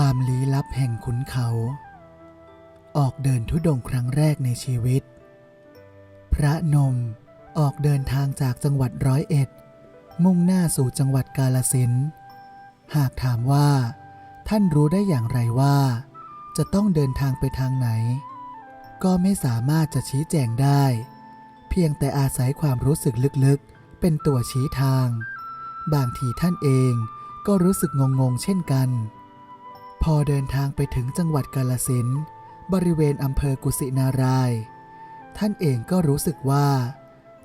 ความลี้ลับแห่งขุนเขา ออกเดินทุดงค์ครั้งแรกในชีวิต พระนมออกเดินทางจากจังหวัดร้อยเอ็ด มุ่งหน้าสู่จังหวัดกาลสินหากถามว่า ท่านรู้ได้อย่างไรว่า จะต้องเดินทางไปทางไหน ก็ไม่สามารถจะชี้แจงได้ เพียงแต่อาศัยความรู้สึกลึกๆ เป็นตัวชี้ทาง บางทีท่านเองก็รู้สึกงงๆเช่นกัน พอเดินทางไปถึงจังหวัดกาลสินต์บริเวณอำเภอกุสินาราย ท่านเองก็รู้สึกว่า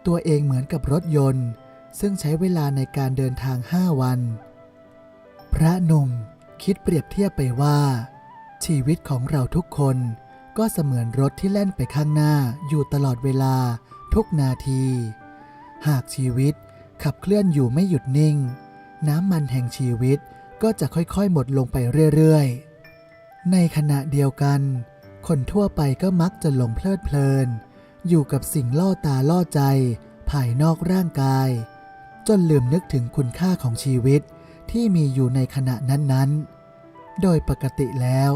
ตัวเองเหมือนกับรถยนต์ ซึ่งใช้เวลาในการเดินทางห้าวัน พระนุ่มคิดเปรียบเทียบไปว่า ชีวิตของเราทุกคนก็เสมือนรถที่แล่นไปข้างหน้าอยู่ตลอดเวลาทุกนาที หากชีวิตขับเคลื่อนอยู่ไม่หยุดนิ่ง น้ำมันแห่งชีวิต ก็จะค่อยๆ หมดลงไปเรื่อยๆ ในขณะเดียวกัน คนทั่วไปก็มักจะหลงเพลิดเพลิน อยู่กับสิ่งล่อตาล่อใจ ภายนอกร่างกาย จนลืมนึกถึงคุณค่าของชีวิตที่มีอยู่ในขณะนั้นๆ โดยปกติแล้ว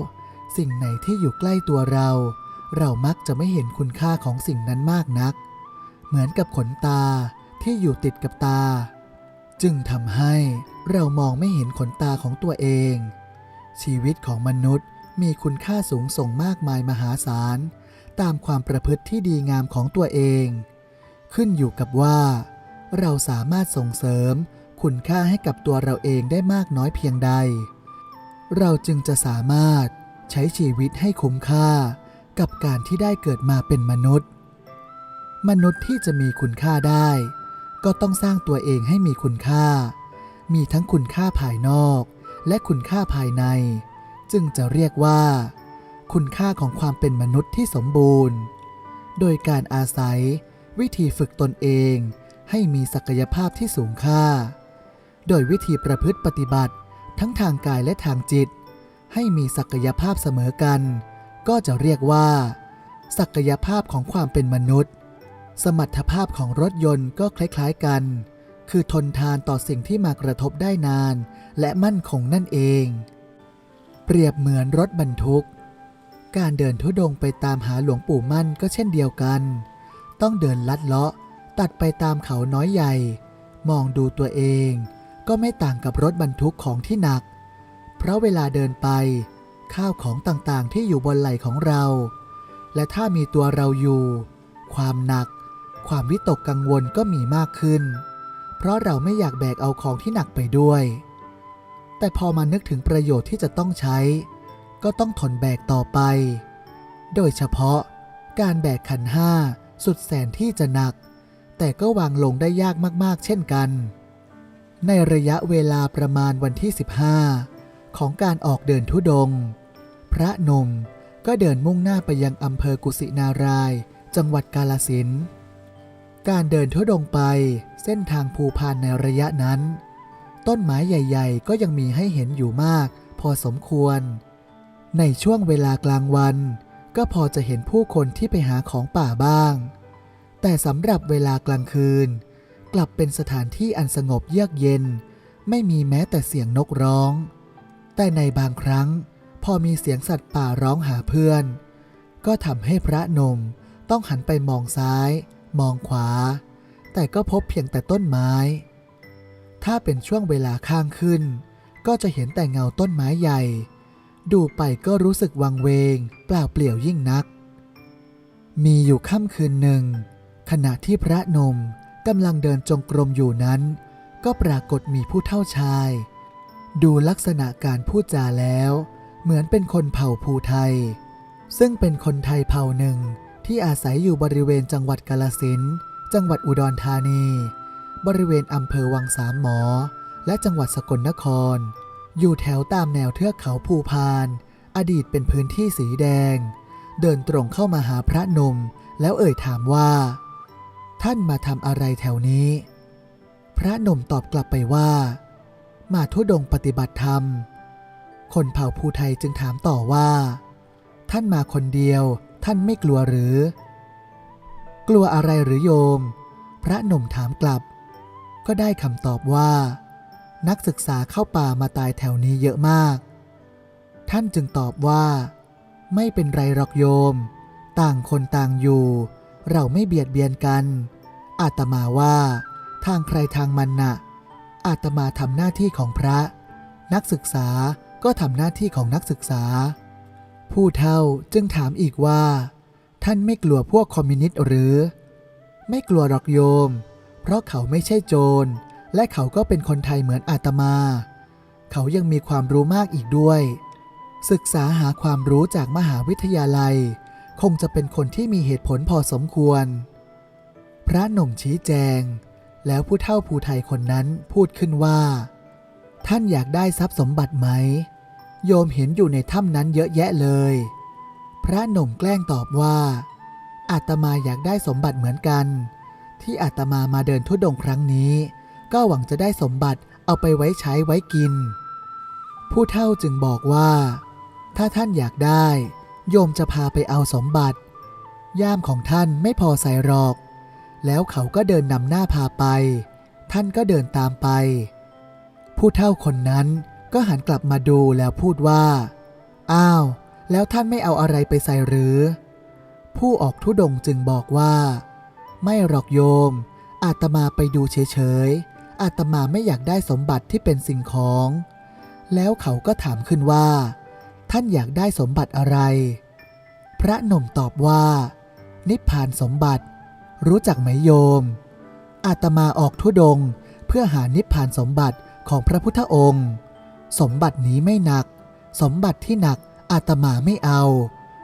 สิ่งไหนที่อยู่ใกล้ตัวเรา เรามักจะไม่เห็นคุณค่าของสิ่งนั้นมากนัก เหมือนกับขนตาที่อยู่ติดกับตา จึงทำให้เรามองไม่เห็นขนตาของตัวเอง ชีวิตของมนุษย์มีคุณค่าสูงส่งมากมายมหาศาล ตามความประพฤติที่ดีงามของตัวเอง ขึ้นอยู่กับว่า เราสามารถส่งเสริมคุณค่าให้กับตัวเราเองได้มากน้อยเพียงใด เราจึงจะสามารถใช้ชีวิตให้คุ้มค่ากับการที่ได้เกิดมาเป็นมนุษย์ มนุษย์ที่จะมีคุณค่าได้ ก็ต้องสร้างตัวเองให้มีคุณค่า มีทั้งคุณค่าภายนอก และคุณค่าภายใน จึงจะเรียกว่า คุณค่าของความเป็นมนุษย์ที่สมบูรณ์ โดยการอาศัย วิธีฝึกตนเอง ให้มีศักยภาพที่สูงค่า โดยวิธีประพฤติปฏิบัติทั้งทางกายและทางจิต ให้มีศักยภาพเสมอกัน ก็จะเรียกว่า ศักยภาพของความเป็นมนุษย์ สมรรถภาพของรถยนต์ก็คล้ายๆกัน คือทนทานต่อสิ่งที่มากระทบได้นาน และมั่นคงนั่นเอง เปรียบเหมือนรถบรรทุก การเดินทุดงไปตามหาหลวงปู่มั่นก็เช่นเดียวกัน ต้องเดินลัดเลาะ ตัดไปตามเขาน้อยใหญ่ มองดูตัวเอง ก็ไม่ต่างกับรถบรรทุกของที่หนัก เพราะเวลาเดินไป ข้าวของต่างๆที่อยู่บนไหล่ของเรา และถ้ามีตัวเราอยู่ ความหนัก ความวิตกกังวลก็มีมากขึ้น เพราะเราไม่อยากแบกเอาของที่หนักไปด้วย แต่พอมานึกถึงประโยชน์ที่จะต้องใช้ ก็ต้องทนแบกต่อไป โดยเฉพาะ การแบกขันห้าสุดแสนที่จะหนัก แต่ก็วางลงได้ยากมากๆ เช่นกัน ในระยะเวลาประมาณวันที่ 15 ของการออกเดินทุดงค์พระนมก็เดินมุ่งหน้าไปยังอำเภอกุสินาราย จังหวัดกาลสินธุ์ การเดินทุดงไปเส้นทางภูพานในระยะนั้น ต้นไม้ใหญ่ ๆ ก็ยังมีให้เห็นอยู่มาก พอสมควร ในช่วงเวลากลางวัน ก็พอจะเห็นผู้คนที่ไปหาของป่าบ้าง แต่สำหรับเวลากลางคืน กลับเป็นสถานที่อันสงบเยือกเย็น ไม่มีแม้แต่เสียงนกร้อง แต่ในบางครั้ง พอมีเสียงสัตว์ป่าร้องหาเพื่อน ก็ทำให้พระนมต้องหันไปมองซ้าย มองขวา แต่ก็พบเพียงแต่ต้นไม้ ถ้าเป็นช่วงเวลาข้างขึ้น ก็จะเห็นแต่เงาต้นไม้ใหญ่ ดูไปก็รู้สึกวังเวง เปล่าเปลี่ยวยิ่งนัก มีอยู่ค่ำคืนหนึ่ง ขณะที่พระนมกำลังเดินจงกรมอยู่นั้น ก็ปรากฏมีผู้เท่าชาย ดูลักษณะการพูดจาแล้ว เหมือนเป็นคนเผ่าภูไทย ซึ่งเป็นคนไทยเผ่าหนึ่ง ที่อาศัยอยู่บริเวณจังหวัดกาลสินจังหวัดอุดรธานี บริเวณอำเภอวังสามหมอ และจังหวัดสกลนคร อยู่แถวตามแนวเทือกเขาภูพาน อดีตเป็นพื้นที่สีแดง เดินตรงเข้ามาหาพระนมแล้วเอ่ยถามว่า ท่านมาทำอะไรแถวนี้ พระนมตอบกลับไปว่า มาทุดงปฏิบัติธรรม คนเผ่าภูไทยจึงถามต่อว่า ท่านมาคนเดียว ท่านไม่กลัวหรือ กลัวอะไรหรือโยม พระหนุ่มถามกลับ ก็ได้คำตอบว่า นักศึกษาเข้าป่ามาตายแถวนี้เยอะมาก ท่านจึงตอบว่า ไม่เป็นไรหรอกโยม ต่างคนต่างอยู่ เราไม่เบียดเบียนกัน อาตมาว่า ทางใครทางมันน่ะ อาตมาทำหน้าที่ของพระ นักศึกษาก็ทำหน้าที่ของนักศึกษา ผู้เฒ่าจึงถามอีกว่า ท่านไม่กลัวพวกคอมมิวนิสต์หรือ ไม่กลัวหรอกโยม เพราะเขาไม่ใช่โจร และเขาก็เป็นคนไทยเหมือนอาตมา เขายังมีความรู้มากอีกด้วย ศึกษาหาความรู้จากมหาวิทยาลัย คงจะเป็นคนที่มีเหตุผลพอสมควร พระหนุ่มชี้แจง แล้วผู้เฒ่าผู้ไทยคนนั้นพูดขึ้นว่า ท่านอยากได้ทรัพย์สมบัติไหม โยมเห็นอยู่ในถ้ำนั้นเยอะแยะเลย พระหนุ่มแกล้งตอบว่าอาตมาอยากได้สมบัติเหมือนกัน ที่อาตมามาเดินทุดงครั้งนี้ ก็หวังจะได้สมบัติเอาไปไว้ใช้ไว้กิน ผู้เฒ่าจึงบอกว่า ถ้าท่านอยากได้ โยมจะพาไปเอาสมบัติ ย่ามของท่านไม่พอใส่หรอก แล้วเขาก็เดินนำหน้าพาไป ท่านก็เดินตามไป ผู้เฒ่าคนนั้น ก็หันกลับมาดูแล้วพูดว่า อ้าว แล้วท่านไม่เอาอะไรไปใส่หรือ ผู้ออกทุดงจึงบอกว่า ไม่หรอกโยม อาตมาไปดูเฉยๆ อาตมาไม่อยากได้สมบัติที่เป็นสิ่งของ แล้วเขาก็ถามขึ้นว่า ท่านอยากได้สมบัติอะไร พระหนุ่มตอบว่า นิพพานสมบัติ รู้จักไหมโยม อาตมาออกทุดงเพื่อหานิพพานสมบัติของพระพุทธองค์ สมบัตินี้ไม่หนัก สมบัติที่หนักอาตมาไม่เอา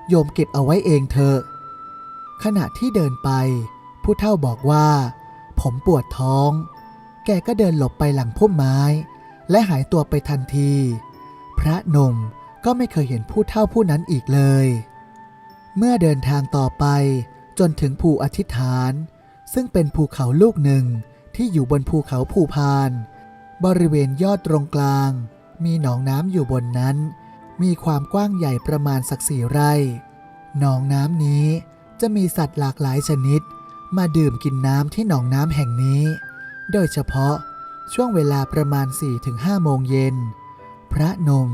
โยมเก็บเอาไว้เองเถอะ ขณะที่เดินไป ผู้เฒ่าบอกว่า ผมปวดท้อง แกก็เดินหลบไปหลังพุ่มไม้ และหายตัวไปทันที พระนมก็ไม่เคยเห็นผู้เฒ่าผู้นั้นอีกเลย เมื่อเดินทางต่อไปจนถึงภูอธิษฐาน ซึ่งเป็นภูเขาลูกหนึ่งที่อยู่บนภูเขาภูพาน บริเวณยอดตรงกลาง มีหนองน้ำอยู่บนนั้น มีความกว้างใหญ่ประมาณสักสี่ไร่ หนองน้ำนี้จะมีสัตว์หลากหลายชนิด มาดื่มกินน้ำที่หนองน้ำแห่งนี้ โดยเฉพาะช่วงเวลาประมาณ 4-5 โมงเย็น พระนม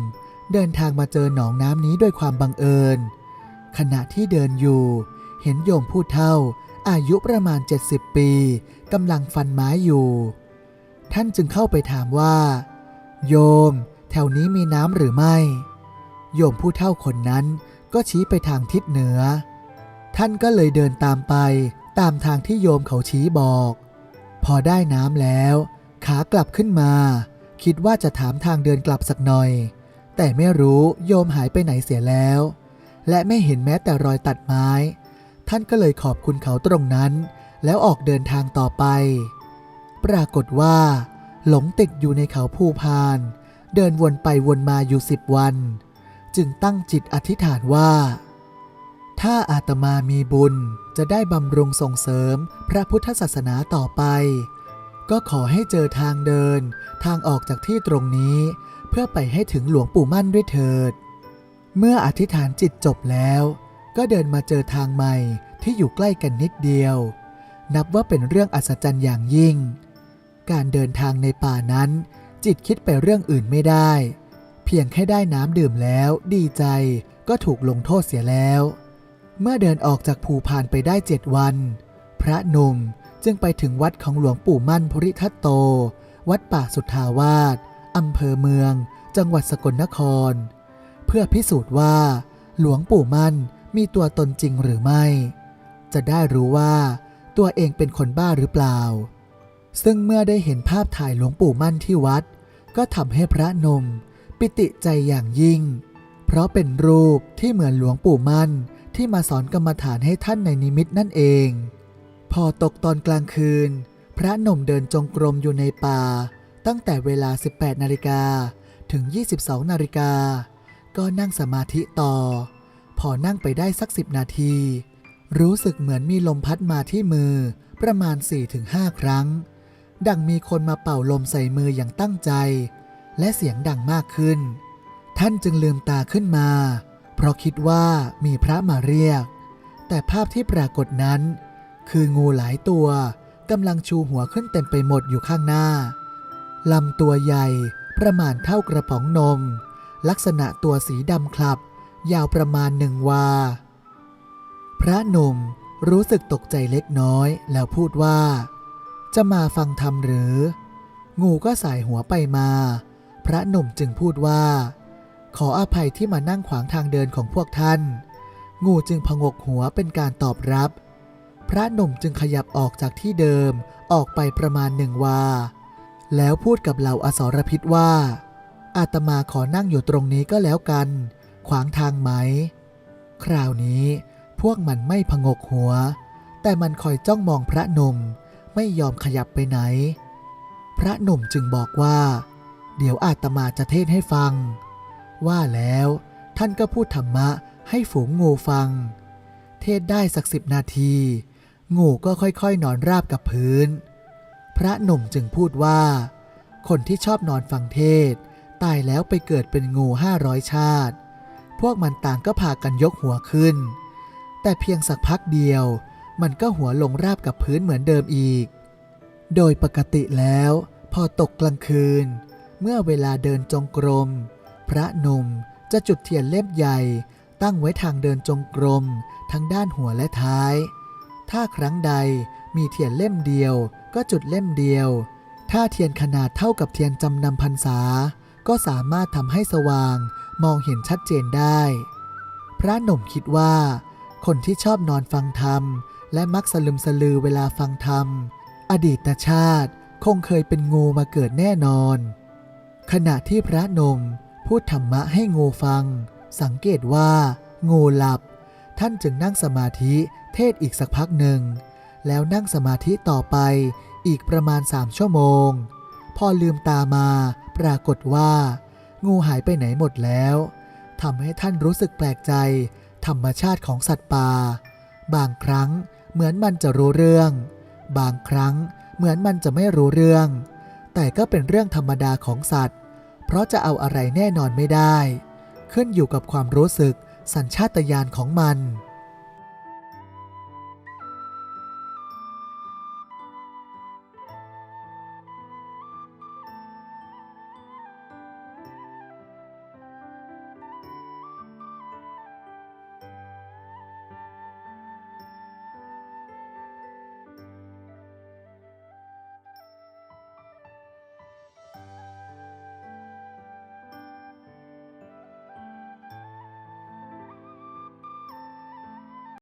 เดินทางมาเจอหนองน้ำนี้ด้วยความบังเอิญ ขณะที่เดินอยู่ เห็นโยมผู้เฒ่า อายุประมาณ 70 ปีกำลังฟันไม้อยู่ ท่านจึงเข้าไปถามว่า โยม แถวนี้มีน้ำหรือไม่ โยมผู้เฒ่าคนนั้นก็ชี้ไปทางทิศเหนือ ท่านก็เลยเดินตามไปตามทางที่โยมเขาชี้บอก พอได้น้ำแล้ว ขากลับขึ้นมา คิดว่าจะถามทางเดินกลับสักหน่อย แต่ไม่รู้โยมหายไปไหนเสียแล้ว และไม่เห็นแม้แต่รอยตัดไม้ ท่านก็เลยขอบคุณเขาตรงนั้น แล้วออกเดินทางต่อไป ปรากฏว่า หลงติดอยู่ในเขาภูพาน เดินวนไปวนมาอยู่สิบวัน จึงตั้งจิตอธิษฐานว่า ถ้าอาตมามีบุญจะได้บำรุงส่งเสริมพระพุทธศาสนาต่อไป ก็ขอให้เจอทางเดิน ทางออกจากที่ตรงนี้ เพื่อไปให้ถึงหลวงปู่มั่นด้วยเถิด เมื่ออธิษฐานจิตจบแล้ว ก็เดินมาเจอทางใหม่ที่อยู่ใกล้กันนิดเดียว นับว่าเป็นเรื่องอัศจรรย์อย่างยิ่ง การเดินทางในป่านั้น จิตคิดไปเรื่องอื่นไม่ได้ เพียงแค่ได้น้ำดื่มแล้ว ดีใจก็ถูกลงโทษเสียแล้ว เมื่อเดินออกจากภูพานไปได้เจ็ดวัน พระนุ่มจึงไปถึงวัดของหลวงปู่มั่นภริทัตโต วัดป่าสุทธาวาสอำเภอเมือง จังหวัดสกลนคร เพื่อพิสูจน์ว่า หลวงปู่มั่นมีตัวตนจริงหรือไม่ จะได้รู้ว่า ตัวเองเป็นคนบ้าหรือเปล่า ซึ่งเมื่อได้เห็นภาพถ่ายหลวงปู่มั่นที่วัด ก็ทำให้พระนม ปิติใจอย่างยิ่ง เพราะเป็นรูปที่เหมือนหลวงปู่มั่นที่มาสอนกรรมฐานให้ท่านในนิมิตนั่นเอง พอตกตอนกลางคืน พระนมเดินจงกรมอยู่ในป่า ตั้งแต่เวลา 18 นาฬิกาถึง 22 นาฬิกา ก็นั่งสมาธิต่อ พอนั่งไปได้สักสิบนาที รู้สึกเหมือนมีลมพัดมาที่มือประมาณ 4-5 ครั้ง ดังมีคนมาเป่าลมใส่มืออย่างตั้งใจ และเสียงดังมากขึ้น ท่านจึงลืมตาขึ้นมา เพราะคิดว่ามีพระมาเรียก แต่ภาพที่ปรากฏนั้น คืองูหลายตัวกำลังชูหัวขึ้นเต็มไปหมดอยู่ข้างหน้าลำตัวใหญ่ประมาณเท่ากระป๋องนม ลักษณะตัวสีดำคลับ ยาวประมาณหนึ่งวา พระหนุ่มรู้สึกตกใจเล็กน้อยแล้วพูดว่า จะมาฟังธรรมหรือ งูก็สายหัวไปมา พระหนุ่มจึงพูดว่า ขออภัยที่มานั่งขวางทางเดินของพวกท่าน งูจึงพงกหัวเป็นการตอบรับ พระหนุ่มจึงขยับออกจากที่เดิมออกไปประมาณหนึ่งวา แล้วพูดกับเหล่าอสรพิษว่า อาตมาขอนั่งอยู่ตรงนี้ก็แล้วกัน ขวางทางไหม คราวนี้พวกมันไม่พงกหัว แต่มันคอยจ้องมองพระหนุ่ม ไม่ยอมขยับไปไหน พระหนุ่มจึงบอกว่า เดี๋ยวอาตมาจะเทศให้ฟัง ว่าแล้วท่านก็พูดธรรมะให้ฝูงงูฟัง เทศได้สักสิบนาที งูก็ค่อยๆ นอนราบกับพื้น พระหนุ่มจึงพูดว่า คนที่ชอบนอนฟังเทศ ตายแล้วไปเกิดเป็นงูห้าร้อยชาติ พวกมันต่างก็พากันยกหัวขึ้น แต่เพียงสักพักเดียว มันก็หัวลงราบกับพื้นเหมือนเดิมอีก โดยปกติแล้ว พอตกกลางคืน เมื่อเวลาเดินจงกรม พระหนุ่มจะจุดเทียนเล่มใหญ่ ตั้งไว้ทางเดินจงกรม ทั้งด้านหัวและท้าย ถ้าครั้งใดมีเทียนเล่มเดียว ก็จุดเล่มเดียว ถ้าเทียนขนาดเท่ากับเทียนจำนำพรรษา ก็สามารถทำให้สว่างมองเห็นชัดเจนได้ พระหนุ่มคิดว่า คนที่ชอบนอนฟังธรรม และมักสลึมสลือเวลาฟังธรรม อดีตชาติคงเคยเป็นงูมาเกิดแน่นอน ขณะที่พระนมพูดธรรมะให้งูฟัง สังเกตว่า งูหลับ ท่านจึงนั่งสมาธิเทศอีกสักพักหนึ่ง แล้วนั่งสมาธิต่อไปอีกประมาณสามชั่วโมง พอลืมตามาปรากฏว่า งูหายไปไหนหมดแล้วทำให้ท่านรู้สึกแปลกใจ ธรรมชาติของสัตว์ป่า บางครั้ง เหมือนมันจะรู้เรื่อง บางครั้งเหมือนมันจะไม่รู้เรื่อง แต่ก็เป็นเรื่องธรรมดาของสัตว์ เพราะจะเอาอะไรแน่นอนไม่ได้ ขึ้นอยู่กับความรู้สึกสัญชาตญาณของมัน